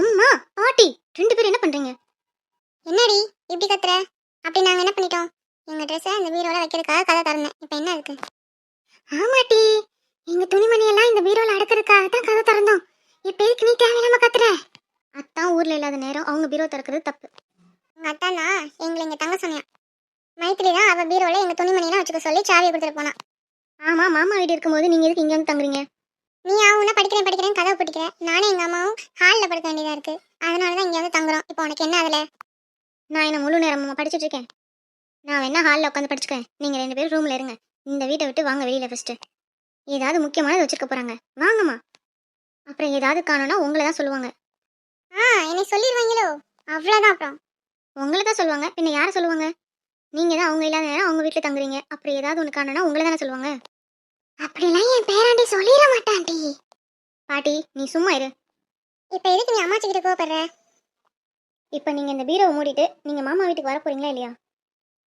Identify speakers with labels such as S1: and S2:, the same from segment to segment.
S1: அம்மா பாட்டி ரெண்டு பேரும் என்ன பண்றீங்க?
S2: என்னடி இப்படி கத்துற? அப்படி நாங்க என்ன பண்ணிட்டோம்? எங்க ட்ரெஸ்ஸை இந்த பீரோல வைக்கிறதுக்காக கதை திறந்தேன். இப்போ என்ன இருக்கு?
S1: ஆமாட்டி எங்க துணிமணி எல்லாம் இந்த பீரோல அடக்கிறதுக்காக தான் கதை திறந்தோம். இப்ப எதுக்கு நீ தேவையில்லாம கத்துற? அத்தான் ஊர்ல இல்லாத நேரம் அவங்க பீரோ திறக்கிறது தப்பு.
S2: உங்க அத்தானா எங்களை இங்க தங்க சொன்னான் மைத்திரி தான் அவ பீரோல எங்க துணிமணியெல்லாம் வச்சுக்க சொல்லி சாவியை கொடுத்துட்டு போனான்.
S1: ஆமாம் மாமா வீடு இருக்கும்போது நீங்கள் எதுக்கு இங்கே வந்து தங்குறீங்க?
S2: நீ அவனா படிக்கிறேன் படிக்கிறேன் கதவை பிடிக்கிற நானும் எங்கள் அம்மாவும் ஹாலில் படுக்க வேண்டியதாக இருக்குது அதனால தான் இங்கே வந்து தங்குறோம். இப்போ உனக்கு என்ன அதில்?
S1: நான் என்ன முழு நேரமா படிச்சிட்டு இருக்கேன். நான் வேணா ஹாலில் உட்காந்து படிச்சுக்கேன் நீங்கள் ரெண்டு பேரும் ரூமில் இருங்க. இந்த வீட்டை விட்டு வாங்க வெளியில் ஃபஸ்ட்டு ஏதாவது முக்கியமானது வச்சிருக்க போகிறாங்க வாங்கம்மா. அப்புறம் ஏதாவது காணோம்னா உங்களை தான் சொல்லுவாங்க.
S2: ஆ என்னை சொல்லிடுவாங்களோ அவ்வளோதான் அப்புறம்.
S1: உங்களை தான் சொல்லுவாங்க. பின்ன யாரை சொல்லுவாங்க? நீங்க தான் அவங்க இல்லாத நேரம் அவங்க வீட்டில் தங்குறீங்க. அப்புறம் ஏதாவது ஒன்று காணோம்னா உங்களை தானே சொல்லுவாங்க.
S2: அப்படிலாம் என் பேராண்டி சொல்லிட மாட்டான்டி.
S1: பாட்டி நீ சும்மா இரு.
S2: இப்போ எதுக்கு நீ அம்மாச்சி கிட்ட கோவப்படுற?
S1: இப்போ நீங்க இந்த பீரோவை மூடிட்டு நீங்க மாமா வீட்டுக்கு வர போறீங்களா இல்லையா?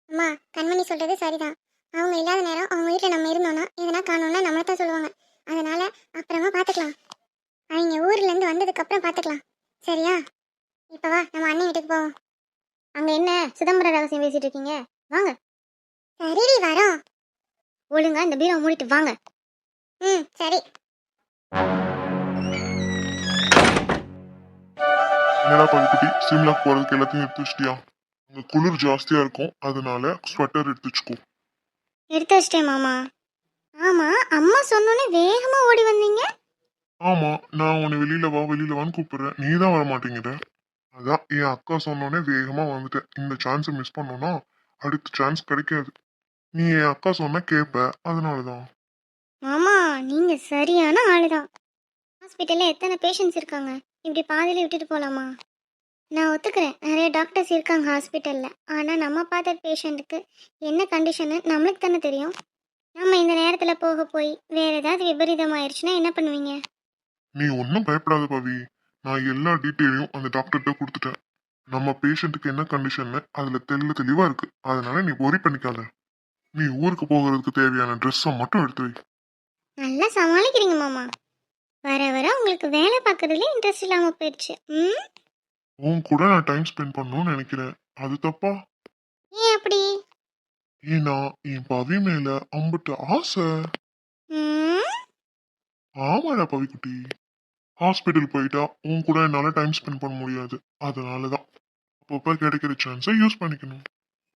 S2: அம்மா கண்மணி சொல்றது சரிதான். அவங்க இல்லாத நேரம் அவங்க வீட்டில் நம்ம இருந்தோம்னா எதனா காணோம்னா நம்மளை தான் சொல்லுவாங்க. அதனால அப்புறமா பார்த்துக்கலாம் அவங்க ஊர்ல இருந்து வந்ததுக்கு அப்புறம் பார்த்துக்கலாம் சரியா? இப்போ வா நம்ம அண்ணன் வீட்டுக்கு போவோம்.
S1: அங்க என்ன சிதம்பரம் ரகசியம் பேசிட்டு இருக்கீங்க? வாங்க.
S2: சரிடி வரோம்.
S1: ஒழுங்கா இந்த பீரோவை மூடிட்டு வாங்க.
S2: ம் சரி.
S3: என்னடா பவிக்குட்டி சிம்லாக்கு போறதுக்கு எல்லாத்தையும் எடுத்து வச்சிட்டியா? அங்க குளிர் ஜாஸ்தியா இருக்கும். அதனால ஸ்வெட்டர் எடுத்து வச்சுக்கோ.
S1: எடுத்து வச்சிட்டேன் மாமா. ஆமா அம்மா சொன்னோன்னே வேகமா ஓடி வந்தீங்க.
S3: ஆமா நான் உன்னை வெளியில வா வெளியில வான்னு கூப்பிடுறேன். நீ தான் வர மாட்டேங்கிற அதான் என் அக்கா சொன்னோன்னே வேகமா வந்துட்டேன். இந்த சான்ஸை மிஸ் பண்ணோம்னா அடுத்த சான்ஸ் கிடைக்காது. நீ என் அக்கா சொன்னா கேட்ப அதனாலதான்.
S1: மாமா நீங்க சரியான ஆளுதான். ஹாஸ்பிட்டல்ல எத்தனை பேஷண்ட்ஸ் இருக்காங்க? இப்படி பாதியில விட்டுட்டு போலாமா? நான் ஒத்துக்கிறேன். நிறைய டாக்டர்ஸ் இருக்காங்க ஹாஸ்பிட்டல்ல ஆனா நம்ம பார்த்த பேஷண்ட்டுக்கு என்ன கண்டிஷனு நம்மளுக்கு தானே தெரியும். நம்ம இந்த நேரத்துல போக போய் வேற ஏதாவது விபரீதம் ஆயிடுச்சுன்னா என்ன பண்ணுவீங்க?
S3: நீ ஒன்றும் பயப்படாத பவி. நான் எல்லா டீட்டெயிலையும் அந்த டாக்டர்கிட்ட கொடுத்துட்டேன். நம்ம பேஷண்ட்டுக்கு என்ன கண்டிஷன்னு அதுல தெல்ல தெளிவா இருக்கு. அதனால நீ worry பண்ணிக்காத. நீ ஊருக்கு போகிறதுக்கு தேவையான ட்ரெஸ்ஸை மட்டும் எடுத்து வை.
S1: நல்லா சமாளிக்கிறீங்க மாமா. வர வர உங்களுக்கு வேலை பார்க்கறதுல இன்ட்ரெஸ்ட் இல்லாம போயிடுச்சு. ம்?
S3: உன் கூட நான் டைம் ஸ்பெண்ட் பண்ணணும்னு நினைக்கிறேன். அது தப்பா?
S1: ஏன் அப்படி?
S3: ஏன்னா என் பவி மேல அம்புட்டு ஆசை. ஆமாடா பவிக்குட்டி. ஹாஸ்பிட்டல் போயிட்டா உன் கூட என்னால டைம் ஸ்பெண்ட் பண்ண முடியாது. அதனாலதான். அப்பப்ப கிடைக்கிற சான்ஸை யூஸ் பண்ணிக்கணும்.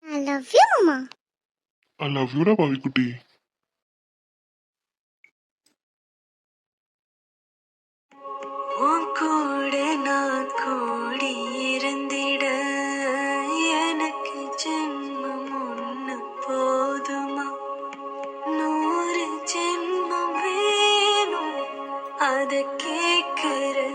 S1: ஐ லவ் யூ மாமா
S3: ஐ லவ் யூடா பவிக்குட்டி.
S4: கூட நான் கூடி இருந்திட எனக்கு ஜென்மம் ஒன்று போதுமா? நூறு ஜென்மம் வேணும் அத
S1: could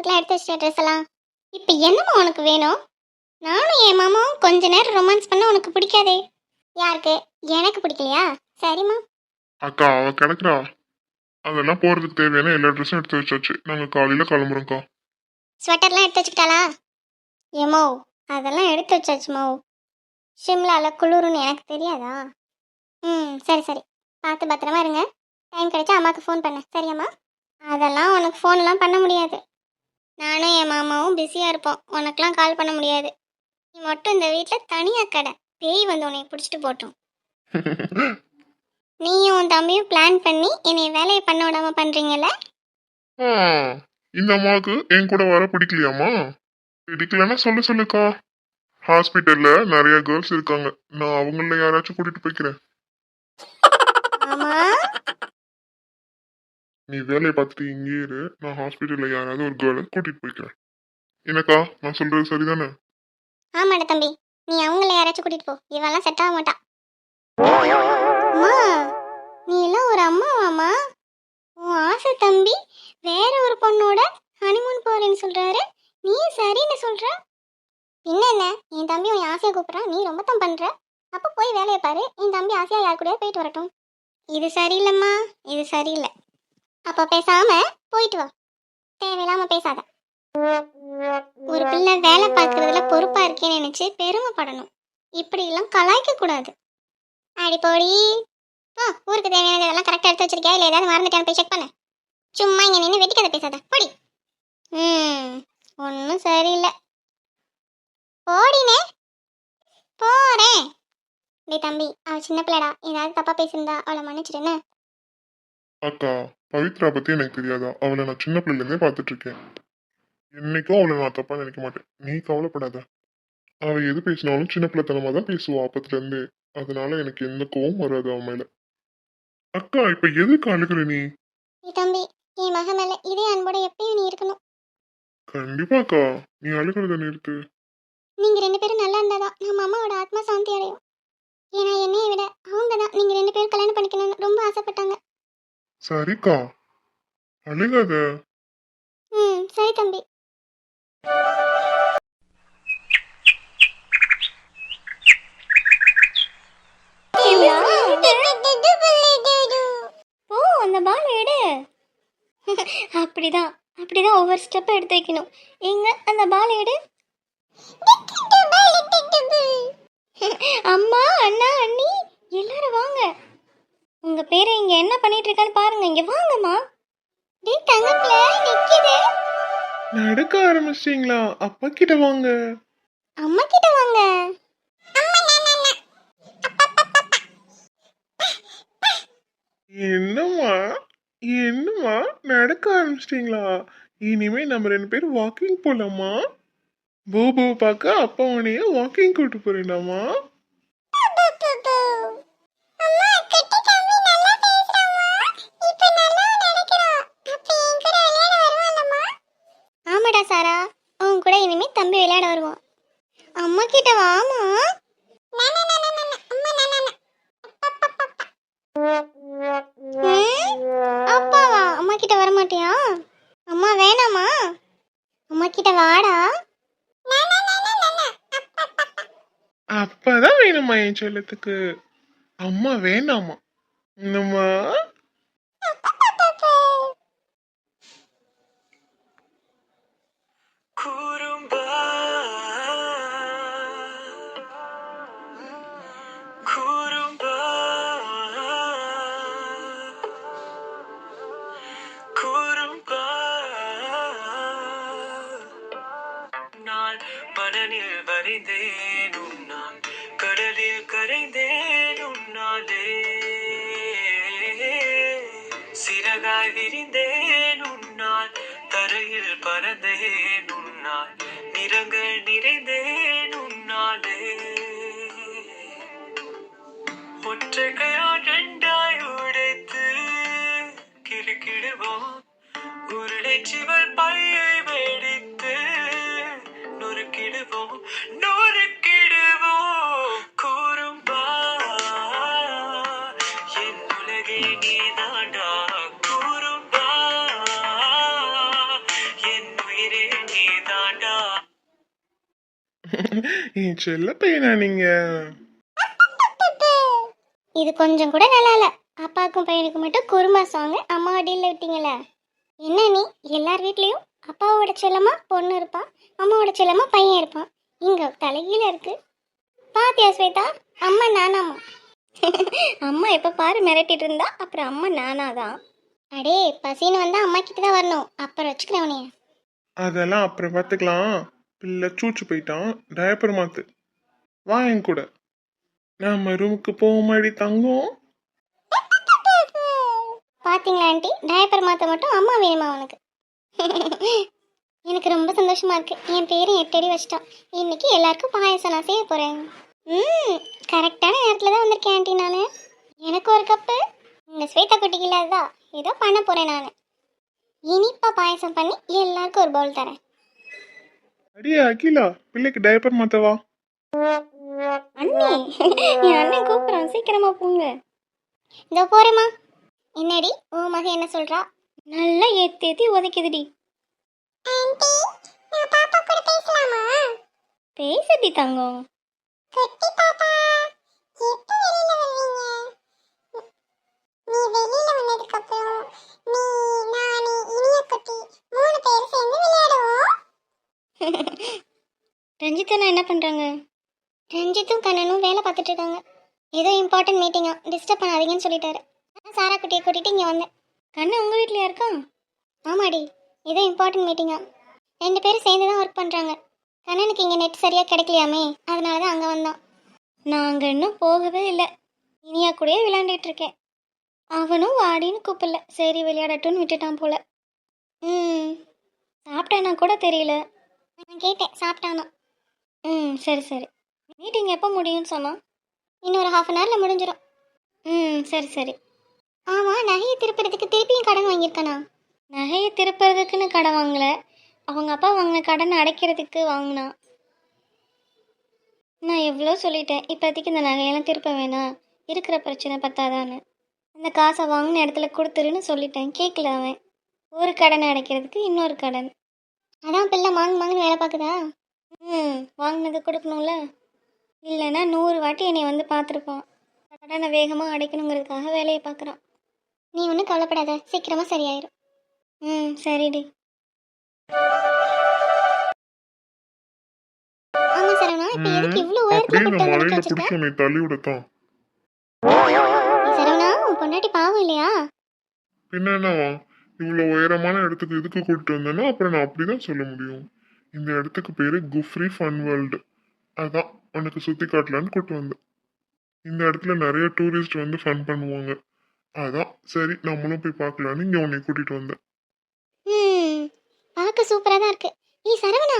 S1: போகிறதுக்குலாம் எடுத்து வச்சிட்ட ட்ரெஸ் எல்லாம். இப்போ என்னம்மா உனக்கு வேணும்? நானும் என் மாமாவும் கொஞ்ச நேரம் ரொமான்ஸ் பண்ண உனக்கு பிடிக்காதே. யாருக்கு? எனக்கு பிடிக்கலையா? சரிம்மா.
S3: அக்கா அவ கிடக்குறா அதெல்லாம் போறதுக்கு தேவையான எல்லா ட்ரெஸ்ஸும் எடுத்து வச்சாச்சு. நாங்க காலையில கிளம்புறோம்க்கா.
S1: ஸ்வெட்டர்லாம் எடுத்து வச்சுக்கிட்டாளா? ஏமோ அதெல்லாம் எடுத்து வச்சாச்சு மாவு ஷிம்லாவில் குளிருன்னு எனக்கு தெரியாதா? ம் சரி சரி. பார்த்து பத்திரமா இருங்க. டைம் கிடைச்சா அம்மாவுக்கு ஃபோன் பண்ண. சரியாம்மா? அதெல்லாம் உனக்கு ஃபோன்லாம் பண்ண முடியாது. நானும் என் மாமாவும் பிஸியாக இருப்போம். உனக்கெலாம் கால் பண்ண முடியாது. நீ மட்டும் இந்த வீட்டில் தனியாக கடை. பேய் வந்து உன்னை பிடிச்சிட்டு போட்டோம். நீயும் உன் தம்பியும் பிளான் பண்ணி என்னை வேலையை பண்ண விடாம பண்ணுறீங்கல்ல
S3: இந்த அம்மாவுக்கு என் கூட வர பிடிக்கலையாம்மா? பிடிக்கலன்னா சொல்லு சொல்லுக்கா. ஹாஸ்பிட்டல்ல நிறைய கேர்ள்ஸ் இருக்காங்க. நான் அவங்கள யாராச்சும் கூட்டிட்டு போய்க்கிறேன்
S1: ஆமா
S3: நீ வேலையை பார்த்துட்டு இங்கே இரு. நான் ஹாஸ்பிட்டலில் யாராவது ஒரு கேர்ளை கூட்டிட்டு போய்க்கிறேன். எனக்கா? நான் சொல்றது சரிதானே?
S1: ஆமாடா தம்பி. நீ அவங்கள யாராச்சும் கூட்டிட்டு போ. இவெல்லாம் செட் ஆக மாட்டா. அம்மா நீ எல்லாம் ஒரு அம்மாவாம்மா? உன் ஆசை தம்பி வேற ஒரு பொண்ணோட ஹனிமூன் போறேன்னு சொல்றாரு. நீ சரின்னு சொல்ற? பின்ன என்ன? என் தம்பி உன் ஆசையை கூப்பிட்றான். நீ ரொம்ப தான் பண்ற. அப்ப போய் வேலையை பாரு. என் தம்பி ஆசையா யார் கூட போயிட்டு வரட்டும். இது சரியில்லைம்மா. இது சரியில்லை. அப்ப பேசாம போயிட்டு வா. தேவையில்லாம பேசாத. ஒரு பிள்ளை வேலை பார்க்கறதுல பொறுப்பா இருக்கேன்னு நினைச்சு பெருமைப்படணும். இப்படி எல்லாம் கலாய்க்க கூடாது. அடி போடி. ஓ ஊருக்கு தேவையானது இதெல்லாம் கரெக்டாக எடுத்து வச்சிருக்கியா? இல்லை ஏதாவது மறந்துட்டான்னு போய் செக் பண்ணு. சும்மா இங்கே நின்று வெட்டிக்கதை பேசாத. போடி. ம் ஒன்றும் சரியில்லை. போடினே. போறேன். டே தம்பி அவள் சின்ன பிள்ளைடா. ஏதாவது தப்பாக பேசியிருந்தா அவளை மன்னிச்சிடுன்னு
S3: அக்கா பவித்ரா பத்தி எனக்கு தெரியாதா? அவளை நான் சின்ன பிள்ளைல இருந்தே பார்த்துட்டு இருக்கேன் என்னைக்கும் அவளை நான் தப்பா நினைக்க மாட்டேன். நீ கவலைப்படாத. அவ எது பேசினாலும் சின்ன பிள்ளைத்தனமா தான் பேசுவா அப்பத்துல இருந்தே அதனால எனக்கு எந்த கோவம் வராது அவன் மேல. அக்கா இப்ப எதுக்கு அழுகுற நீ?
S1: தம்பி என் மக மேலே இதே அன்போட எப்பயும் நீ இருக்கணும்.
S3: கண்டிப்பாக்கா நீ அழுகிறத நிறுத்து
S1: நீங்க ரெண்டு பேரும் நல்லா இருந்தாதான் நம்ம அம்மாவோட ஆத்மா சாந்தி அடையும். ஏன்னா என்னைய விட அவங்க தான் நீங்க ரெண்டு பேரும் கல்யாணம் பண்ணிக்கணும்னு ரொம்ப ஆசைப்பட்டாங்க.
S3: சரிக்கா. அழுகாத
S1: ம் சரி தம்பி. போ அந்த பால் எடு. அப்படிதான் அப்படிதான் ஒவ்வொரு ஸ்டெப் எடுத்து வைக்கணும். எங்க அந்த பால் எடு. அம்மா அண்ணா அண்ணி எல்லாரும் வாங்க. உங்க பேரை இங்க என்ன பண்ணிட்டு இருக்கான்னு பாருங்க இங்க வாங்கம்மா. டேய் தங்கப்பிள்ள நிக்குது.
S3: நடக்க ஆரம்பிச்சிட்டீங்களா? அப்பா கிட்ட வாங்க.
S1: அம்மா கிட்ட வாங்க.
S3: என்னம்மா? என்னம்மா? நடக்க ஆரம்பிச்சிட்டீங்களா? இனிமே நம்ம ரெண்டு பேரும் வாக்கிங் போலாமா? பூபு பார்க்க அப்பா உனைய வாக்கிங் கூட்டு போறேனாமா
S1: தம்பி விளையாட வருவான். அம்மா கிட்ட வாமா அப்பாவா? அம்மா கிட்ட வர மாட்டியா அம்மா வேணாமா? அம்மா கிட்ட வாடா.
S3: அப்பதான் வேணுமா என் செல்லத்துக்கு? அம்மா வேணாமா? என்னம்மா
S5: தரையாய் விரிந்தேன் உன்னால் தரையில் பறந்தேன் உன்னால் நிறங்கள் நிறைந்தேன் உன்னாலே. ஒற்றை கையால் ரெண்டாய் உடைத்து கிடுக்கிடுவோம் உருளை சிவல் பையை என்
S3: செல்ல பையனா நீங்க?
S1: இது கொஞ்சம் கூட நல்லா இல்ல. அப்பாவுக்கும் பையனுக்கு மட்டும் குறும்பா சாங் அம்மா அடியில் விட்டீங்களே என்ன நீ? எல்லார் வீட்லேயும் அப்பாவோட செல்லமா பொண்ணு இருப்பான் அம்மாவோட செல்லமா பையன் இருப்பான். இங்க தலைகீழ இருக்கு. பாத்தியா ஸ்வேதா? அம்மா நானாமா அம்மா எப்ப பாரு மிரட்டிட்டு இருந்தா அப்புறம் அம்மா நானாதான். அடே பசின்னு வந்தா அம்மா கிட்ட தான் வரணும். அப்புறம் வச்சுக்கிறேன் உனைய
S6: அதெல்லாம் அப்புறம் பார்த்துக்கலாம் பிள்ளை சூச்சு போயிட்டான். டயப்பர் மாத்து. வா என் கூட. நாம ரூமுக்கு போகுமாடி தங்கம்?
S1: பாத்தீங்களா ஆண்டி? டயப்பர் மாத்த மட்டும் அம்மா வேணுமா உனக்கு? எனக்கு ரொம்ப சந்தோஷமா இருக்கு. என் பேரும் எட்டடி வச்சிட்டான். இன்னைக்கு எல்லாருக்கும் பாயசம் நான் செய்ய போறேன். ம் கரெக்டான நேரத்துல தான் வந்திருக்கேன் ஆண்டி நான். எனக்கு ஒரு கப்பு இந்த ஸ்வேதா குட்டிக்கு இல்லாததா? ஏதோ பண்ண போறேன் நான். இனிப்பா பாயசம் பண்ணி எல்லாருக்கும் ஒரு பவுல் தரேன்.
S6: அடியே அகிலா பிள்ளைக்கு டயப்பர் மாத்தவா?
S1: அண்ணி என் அண்ணன் கூப்பிடுறான். சீக்கிரமா போங்க. இதோ போறேம்மா. என்னடி? உன் மகன் என்ன சொல்றா? நல்லா ஏத்தி ஏத்தி உதைக்குதுடி.
S2: ஆண்டி நான் பாப்பா கூட பேசலாமா?
S1: பேசுடி தங்கம்.
S2: குட்டி பாப்பா எப்போ வெளியில வருவீங்க? நீ வெளியில வந்ததுக்கு அப்புறம் நீ நானு இனிய குட்டி மூணு பேரும் சேர்ந்து விளையாடுவோம்
S1: ரஞ்சித் என்ன பண்ணுறாங்க ரஞ்சித்தும் கண்ணனும் வேலை பார்த்துட்டு இருக்காங்க. ஏதோ இம்பார்ட்டன்ட் மீட்டிங்கா டிஸ்டர்ப் பண்ணாதீங்கன்னு சொல்லிட்டாரு. நான் சாரா குட்டியை கூட்டிகிட்டு இங்கே வந்தேன். கண்ணன் உங்கள் வீட்லயா இருக்கா? ஆமாடி ஏதோ இம்பார்ட்டன்ட் மீட்டிங்கா ரெண்டு பேரும் சேர்ந்து தான் ஒர்க் பண்ணுறாங்க கண்ணனுக்கு இங்கே நெட் சரியாக கிடைக்கலையாமே அதனால தான் அங்கே வந்தோம் நான் இன்னும் போகவே இல்லை. இனியா கூடயே விளையாண்டுட்டு இருக்கேன். அவனும் வாடின்னு கூப்பிடல. சரி விளையாடட்டும்னு விட்டுட்டான் போல. ம் சாப்பிட்டேன்னா கூட தெரியல. நான் கேட்டேன் சாப்பிட்டானா? ம் சரி சரி. மீட்டிங் எப்போ முடியும்னு சொன்னான். இன்னொரு ஹாஃப் அன் ஹவரில் முடிஞ்சிடும் ம் சரி சரி. ஆமாம் நகையை திருப்புறதுக்கு திருப்பியும் கடன் வாங்கியிருக்கானா? நகையை திருப்புறதுக்குன்னு கடன் வாங்கல. அவங்க அப்பா வாங்கின கடனை அடைக்கிறதுக்கு வாங்கினான் நான் எவ்வளோ சொல்லிட்டேன் இப்போதைக்கு இந்த நகையெல்லாம் திருப்ப வேணாம். இருக்கிற பிரச்சனை பத்தாதான்னு. அந்த காசை வாங்கின இடத்துல கொடுத்துருன்னு சொல்லிட்டேன். கேட்கல அவன். ஒரு கடனை அடைக்கிறதுக்கு இன்னொரு கடன். அதான் பிள்ளை மாங்கு மாங்குன்னு வேலை பார்க்குதா? ம் வாங்கினது கொடுக்கணும்ல? இல்லைன்னா நூறு வாட்டி என்னை வந்து பார்த்துருப்பான். கடனை வேகமாக அடைக்கணுங்கிறதுக்காக வேலையை பார்க்குறான். நீ ஒன்றும் கவலைப்படாத சீக்கிரமாக சரியாயிரும். ம் சரிடி. ஆமா சரவணா இப்போ எதுக்கு இவ்வளோ
S3: அப்படியே
S1: உயரத்தில் கூப்பிட்டு
S3: மலையில
S1: வந்து வச்சிருக்க?
S3: பிடிச்சி உன்னை தள்ளி விடத்தான்.
S1: சரவணா உன் பொண்டாட்டி பாவம் இல்லையா?
S3: பின்ன என்னவா? இவ்வளவு உயரமான இடத்துக்கு எதுக்கு கூட்டிட்டு வந்தேன்னா அப்புறம் நான் அப்படிதான் சொல்ல முடியும். இந்த இடத்துக்கு பேரு குஃப்ரி ஃபன் வேர்ல்டு. அதான் உனக்கு சுத்தி காட்டலான்னு கூட்டு வந்தேன். இந்த இடத்துல நிறைய டூரிஸ்ட் வந்து ஃபன் பண்ணுவாங்க. அதான் சரி நம்மளும் போய் பார்க்கலான்னு இங்க உன்னை கூட்டிட்டு வந்தேன்.
S1: பார்க்க சூப்பராக தான் இருக்கு. நீ சரவணா.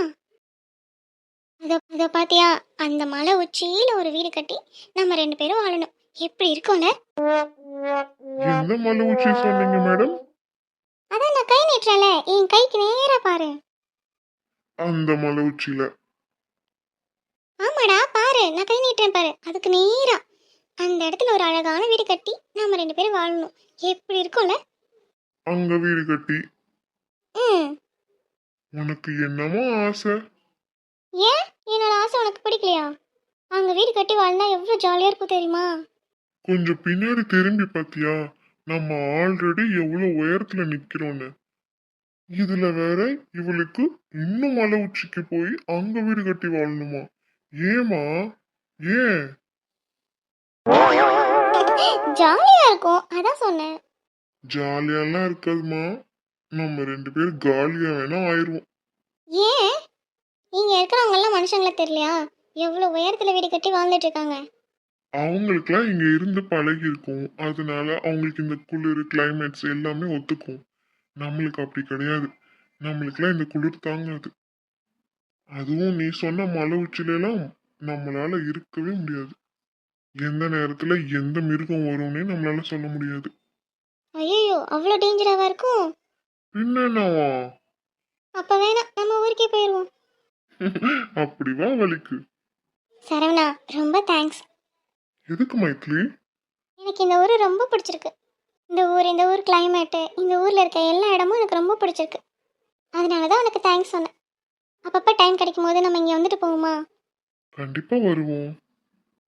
S1: அதை அதை பாத்தியா? அந்த மலை உச்சியில் ஒரு வீடு கட்டி நம்ம ரெண்டு பேரும் வாழணும். எப்படி இருக்கும்ல?
S3: எந்த மலை உச்சி சொன்னீங்க மேடம்
S1: அதான் நான் கை நீட்டுறேன்ல. என் கைக்கு நேரா பாரு.
S3: அந்த மலை உச்சியில
S1: ஆமாடா பாரு. நான் கை நீட்டுறேன் பாரு. அதுக்கு நேரா. அந்த இடத்துல ஒரு அழகான வீடு கட்டி நம்ம ரெண்டு பேரும் வாழணும். எப்படி இருக்கும்ல?
S3: அங்க வீடு கட்டி.
S1: ம்.
S3: உனக்கு என்னமோ ஆசை.
S1: ஏன்? என்னோட ஆசை உனக்கு பிடிக்கலையா? அங்க வீடு கட்டி வாழ்ந்தா எவ்வளோ ஜாலியாக இருக்கும் தெரியுமா?
S3: கொஞ்சம் பின்னாடி திரும்பி பாத்தியா? நம்ம ஆல்ரெடி எவ்வளவு உயரத்துல நிக்கிறோன்னு. இதுல வேற இவளுக்கு இன்னும் மலை உச்சிக்கு போய் அங்க வீடு கட்டி வாழணுமா? ஏமா ஏன்
S1: ஜாலியாக இருக்கும் அதான் சொன்னேன்.
S3: ஜாலியாலாம் இருக்காதுமா நம்ம ரெண்டு பேரும் காலியா வேணா ஆயிருவோம்.
S1: ஏன்? இங்க இருக்கிறவங்கெல்லாம் மனுஷங்கள தெரியலையா? எவ்வளோ உயரத்துல வீடு கட்டி வாழ்ந்துட்டு இருக்காங்க.
S3: அவங்களுக்குலாம் இங்க இருந்து பழகி இருக்கும் அதனால அவங்களுக்கு இந்த குளிர் கிளைமேட்ஸ் எல்லாமே ஒத்துக்கும். நம்மளுக்கு அப்படி கிடையாது. நம்மளுக்குலாம் இந்த குளிர் தாங்காது. அதுவும் நீ சொன்ன மலை உச்சிலெல்லாம் நம்மளால இருக்கவே முடியாது. எந்த நேரத்துல எந்த மிருகம் வரும்னே நம்மளால சொல்ல முடியாது.
S1: ஐயோ அவ்வளோ டேஞ்சராவா இருக்கும்?
S3: பின்ன என்னவா
S1: அப்ப வேணாம் நம்ம ஊருக்கே போயிடுவோம்
S3: அப்படி வா வலிக்கு?
S1: சரவணா ரொம்ப தேங்க்ஸ்
S3: எதுக்கு மைத்லி
S1: எனக்கு இந்த ஊர் ரொம்ப பிடிச்சிருக்கு. இந்த ஊர் இந்த ஊர் கிளைமேட்டு இந்த ஊரில் இருக்க எல்லா இடமும் எனக்கு ரொம்ப பிடிச்சிருக்கு. அதனால தான் உனக்கு தேங்க்ஸ் சொன்னேன். அப்பப்போ டைம் கிடைக்கும் போது நம்ம இங்கே வந்துட்டு போவோமா?
S3: கண்டிப்பா வருவோம்.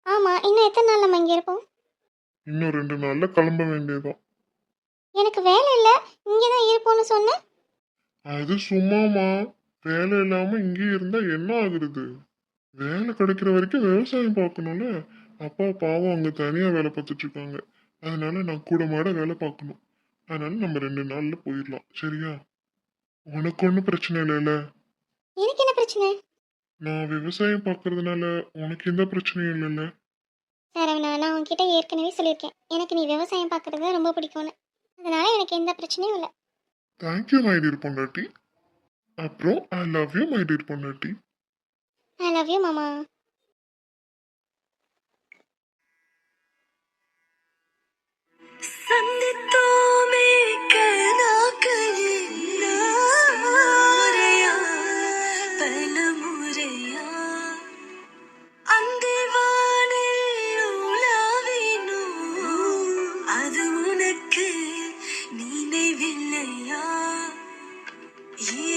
S1: ஆமாம் இன்னும் எத்தனை நாள் நம்ம இங்கே இருப்போம்?
S3: இன்னும் ரெண்டு நாள்ல கிளம்ப வேண்டியதுதான்.
S1: எனக்கு வேலை இல்லை இங்கே தான் இருப்போம்னு சொன்னேன்
S3: அது சும்மாமா வேலை இல்லாம இங்கே இருந்தா என்ன ஆகுறது? வேலை கிடைக்கிற வரைக்கும் விவசாயம் பார்க்கணும்ல. அப்பா பாவம் அங்க தனியா வேலை பார்த்துட்டு இருக்காங்க. அதனால நான் கூட மாட வேலை பார்க்கணும். அதனால நம்ம ரெண்டு நாள்ல போயிடலாம். சரியா? உனக்கு ஒன்றும் பிரச்சனை இல்லைல்ல?
S1: எனக்கு என்ன பிரச்சனை?
S3: நான் விவசாயம் பார்க்கறதுனால உனக்கு எந்த பிரச்சனையும் இல்லைல்ல?
S1: சரவணா நான் உன்கிட்ட ஏற்கனவே சொல்லியிருக்கேன். எனக்கு நீ விவசாயம் பார்க்கறது ரொம்ப பிடிக்கும்னு. அதனால எனக்கு எந்த பிரச்சனையும் இல்லை.
S3: தேங்க்யூ மை டியர் பொண்டாட்டி. அப்புறம் I love you my dear பொண்டாட்டி.
S1: ஐ லவ் யூ மாமா.
S4: சந்தித்தோமே கனாக்களில் முறையா பல முறையா அந்திவானில் உலாவினோ அது உனக்கு நினைவில்லையா? இரு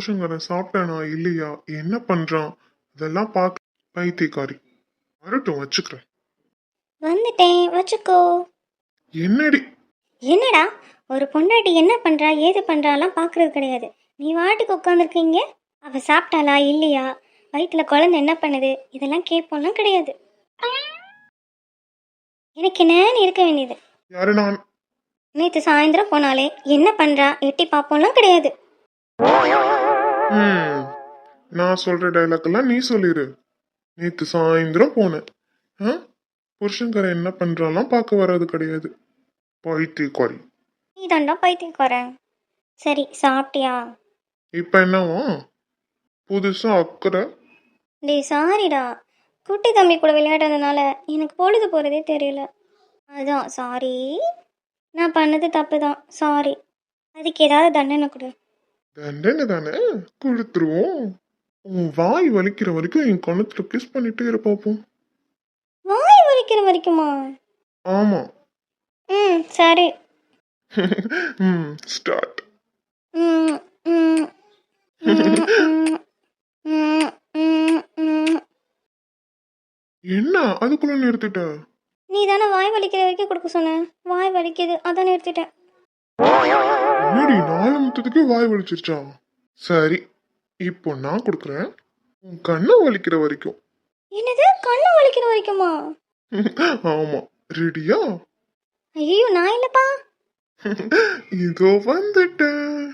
S6: புருஷங்காரன் சாப்பிட்டானா இல்லையா? என்ன பண்றான்? இதெல்லாம் பார்க்க பைத்தியக்காரி. வரட்டும் வச்சுக்கிறேன்.
S2: வந்துட்டேன் வச்சுக்கோ.
S6: என்னடி?
S2: என்னடா? ஒரு பொண்டாட்டி என்ன பண்றா ஏது பண்றாலாம் பார்க்கறது கிடையாது. நீ வாட்டுக்கு உட்காந்துருக்கீங்க அவ சாப்பிட்டாளா இல்லையா? வயிற்றுல குழந்தை என்ன பண்ணுது? இதெல்லாம் கேட்போம்லாம் கிடையாது. எனக்கு என்னன்னு இருக்க வேண்டியது.
S6: யாரு நான்?
S2: நேற்று சாயந்தரம் போனாலே என்ன பண்றா? எட்டி பார்ப்போம்லாம் கிடையாது.
S6: நான் சொல்ற டைலாக் எல்லாம் நீ சொல்லிடு நேத்து சாயந்தரம் போனேன். ஆ? புருஷன்காரன் என்ன பண்றாலாம் பார்க்க வர்றது கிடையாது. பைத்தியக்காரி.
S2: நீ தாண்டா பைத்தியக்காரன். சரி சாப்பிட்டியா?
S6: இப்ப என்னவா? புதுசா அக்கறை.
S2: டேய் சாரிடா. குட்டி தம்பி கூட விளையாடுறதுனால எனக்கு பொழுது போகிறதே தெரியல. அதான் சாரி. நான் பண்ணது தப்பு தான் சாரி. அதுக்கு ஏதாவது தண்டனை கொடு.
S6: தண்டனை தானே? கொடுத்துருவோம். உன் வாய் வலிக்கிற வரைக்கும் என் கணத்துல கிஸ் பண்ணிட்டே இரு பாப்போம்.
S2: வாய் வலிக்கிற வரைக்குமா?
S6: ஆமா.
S2: ம் சரி.
S6: ம் ஸ்டார்ட்
S2: ம்.
S6: என்ன? அதுக்குள்ள நிறுத்திட்ட?
S2: நீ தானே வாய் வலிக்கிற வரைக்கும் கொடுக்க சொன்ன. வாய் வலிக்குது அதான் நிறுத்திட்டேன்
S6: என்னடி நாலு முத்தத்துக்கு வாய் வலிச்சிருச்சா? சரி இப்போ நான் கொடுக்குறேன். உன் கண்ணை வலிக்கிற வரைக்கும்.
S2: என்னது? கண்ணு வலிக்கிற வரைக்குமா?
S6: ஆமா ரெடியா?
S2: ஐயோ நான் இல்லைப்பா.
S6: இதோ வந்துட்டேன்.